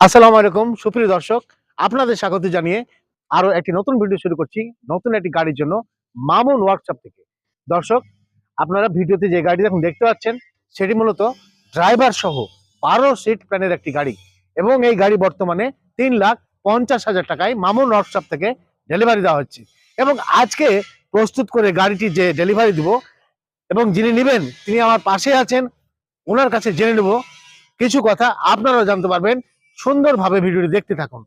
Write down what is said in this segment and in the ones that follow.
আসসালামু আলাইকুম, সুপ্রিয় দর্শক, আপনাদের স্বাগত জানিয়ে আরও একটি নতুন ভিডিও শুরু করছি, নতুন একটি গাড়ির জন্য মামুন ওয়ার্কশপ থেকে। দর্শক, আপনারা ভিডিওতে যে গাড়ি এখন দেখতে পাচ্ছেন, সেটি মূলত ড্রাইভার সহ বারো সিট প্ল্যানের একটি গাড়ি এবং এই গাড়ি বর্তমানে তিন লাখ পঞ্চাশ হাজার টাকায় মামুন ওয়ার্কশপ থেকে ডেলিভারি দেওয়া হচ্ছে এবং আজকে প্রস্তুত করে গাড়িটি যে ডেলিভারি দিব এবং যিনি নেবেন, তিনি আমার পাশে আছেন, ওনার কাছে জেনে নেব। কিছু কথা আপনারাও জানতে পারবেন। সুন্দরভাবে ভিডিওটি দেখতে থাকুন।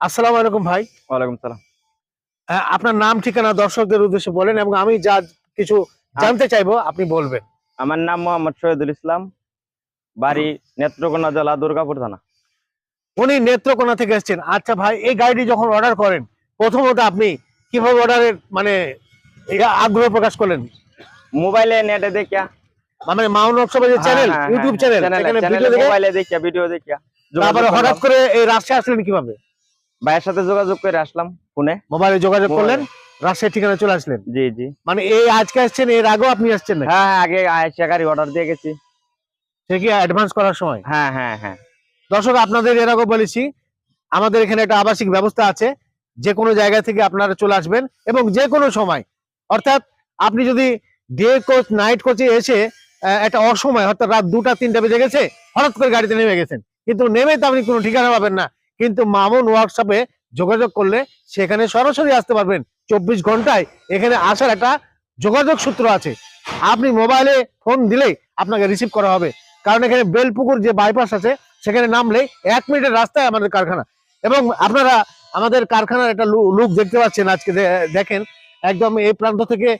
আসসালামু আলাইকুম ভাই। ওয়ালাইকুম সালাম। আপনার নাম ঠিকানা দর্শকদের উদ্দেশ্যে বলেন এবং আমি যা কিছু জানতে চাইব আপনি বলবেন। আমার নাম মোহাম্মদ শহীদুল ইসলাম বাড়ি নেত্রকোনা জেলা দুর্গাপুর থানা। উনি নেত্রকোনা থেকে এসেছেন। আচ্ছা ভাই এই গাড়িটি যখন অর্ডার করেন প্রথমত আপনি কীভাবে অর্ডারের মানে আগ্রহ প্রকাশ করলেন? মোবাইলে নেটে দেখিয়া মানে মাউন্ট অফসবের যে চ্যানেল হ্যাঁ, হ্যাঁ, ইউটিউব হ্যাঁ, চ্যানেল চ্যানেলে- সেখানে ভিডিও দেখে মোবাইলে দেখিয়া ভিডিও দেখিয়া তারপরে হঠাৎ করে এই রাজশাহী আসলেন কীভাবে? ভাইয়ের সাথে যোগাযোগ করে আসলাম ফোনে। মোবাইলে যোগাযোগ করলেন। রাজশাহী ঠিকানা চলে আসলেন। জি জি। মানে এই আজকে আসছেন এর আগেও আপনি আসছেন না হ্যাঁ হ্যাঁ, আগে আয়সা গাড়ি অর্ডার দিয়ে গেছি। কি অ্যাডভান্স করার সময়? হ্যাঁ হ্যাঁ হ্যাঁ। দর্শক আপনাদের এর আগেও বলেছি আমাদের এখানে একটা আবাসিক ব্যবস্থা আছে। যে কোনো জায়গা থেকে আপনারা চলে আসবেন এবং যে কোনো সময়। অর্থাৎ আপনি যদি ডে কোচ নাইট কোচে এসে একটা অসময়, অর্থাৎ রাত দুটা, তিনটা বেজে গেছে, হঠাৎ করে গাড়িতে নেমে গেছেন। কিন্তু নেমে তো আপনি কোনো ঠিকানা পাবেন না। কিন্তু মামুন ওয়ার্কশপে যোগাযোগ করলে সেখানে সরাসরি আসতে পারবেন। চব্বিশ ঘন্টায় এখানে আসার একটা যোগাযোগ সূত্র আছে। আপনি মোবাইলে ফোন দিলেই আপনাকে রিসিভ করা হবে। কারণ এখানে বেলপুকুর যে বাইপাস আছে, সেখানে নামলে এক মিনিটের রাস্তায় আমাদের কারখানা। এবং আপনারা আমাদের কারখানার একটা লুক দেখতে পাচ্ছেন আজকে দেখেন। একদম এই প্রান্ত থেকে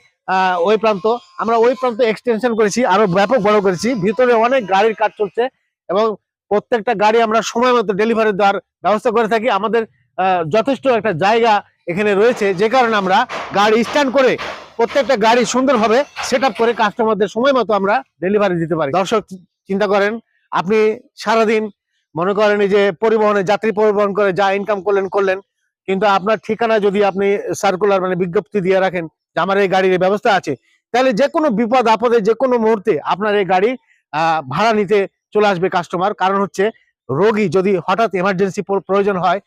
ওই প্রান্ত। আমরা ওই প্রান্ত এক্সটেনশন করেছি, আরও ব্যাপক বড় করেছি। ভিতরে অনেক গাড়ির কাজ চলছে এবং প্রত্যেকটা গাড়ি আমরা সময় মতো ডেলিভারি দেওয়ার ব্যবস্থা করে থাকি। আমাদের যথেষ্ট একটা জায়গা এখানে রয়েছে, যে কারণে আমরা গাড়ি স্ট্যান্ড করে প্রত্যেকটা গাড়ি সুন্দরভাবে সেট করে কাস্টমারদের সময় মতো আমরা ডেলিভারি দিতে পারি। দর্শক, চিন্তা করেন, আপনি সারাদিন মনে করেন যে পরিবহনে যাত্রী পরিবহন করে যা ইনকাম করলেন করলেন। কিন্তু আপনার ঠিকানা যদি আপনি সার্কুলার মানে বিজ্ঞপ্তি দিয়ে রাখেন যে আমার এই গাড়ির ব্যবস্থা আছে, তাহলে যে কোনো বিপদ, আপদে যে কোনো মুহূর্তে আপনার এই গাড়ি ভাড়া নিতে চলে আসবে কাস্টমার কারণ হচ্ছে রোগী যদি হঠাৎ এমার্জেন্সি প্রয়োজন হয়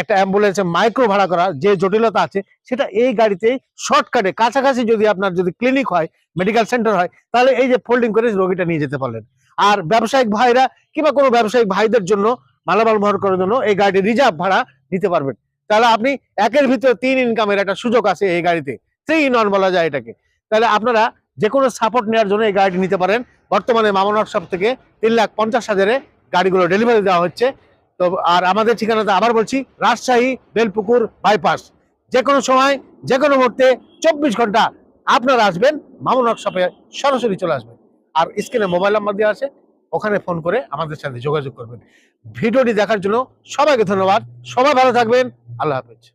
একটা অ্যাম্বুলেন্সে মাইক্রো ভাড়া করা যে জটিলতা আছে, সেটা এই গাড়িতেই শর্টকাটে কাছাকাছি যদি আপনার যদি ক্লিনিক হয় মেডিকেল সেন্টার হয়, তাহলে এই যে ফোল্ডিং করে রোগীটা নিয়ে যেতে পারলেন। আর ব্যবসায়িক ভাইরা কিংবা কোনো ব্যবসায়িক ভাইদের জন্য মালামাল বহন করার জন্য এই গাড়িটি রিজার্ভ ভাড়া নিতে পারবেন। তাহলে আপনি একের ভিতরে তিন ইনকামের একটা সুযোগ আছে এই গাড়িতে। থ্রি ইন বলা যায় এটাকে। তাহলে আপনারা যে কোনো সাপোর্ট নেওয়ার জন্য এই গাড়িটি নিতে পারেন। বর্তমানে মামন ওয়ার্কশপ থেকে তিন লাখ পঞ্চাশ হাজারে গাড়িগুলো ডেলিভারি দেওয়া হচ্ছে। তো, আর আমাদের ঠিকানাটা আবার বলছি, রাজশাহী, বেলপুকুর বাইপাস যে কোনো সময় যে কোনো মুহূর্তে চব্বিশ ঘণ্টা আপনারা আসবেন, মামুন ওয়ার্কশপে সরাসরি চলে আসবেন। আর স্ক্রিনে মোবাইল নাম্বার দেওয়া আছে, ওখানে ফোন করে আমাদের সাথে যোগাযোগ করবেন। ভিডিওটি দেখার জন্য সবাইকে ধন্যবাদ। সবাই ভালো থাকবেন। আল্লাহ হাফেজ।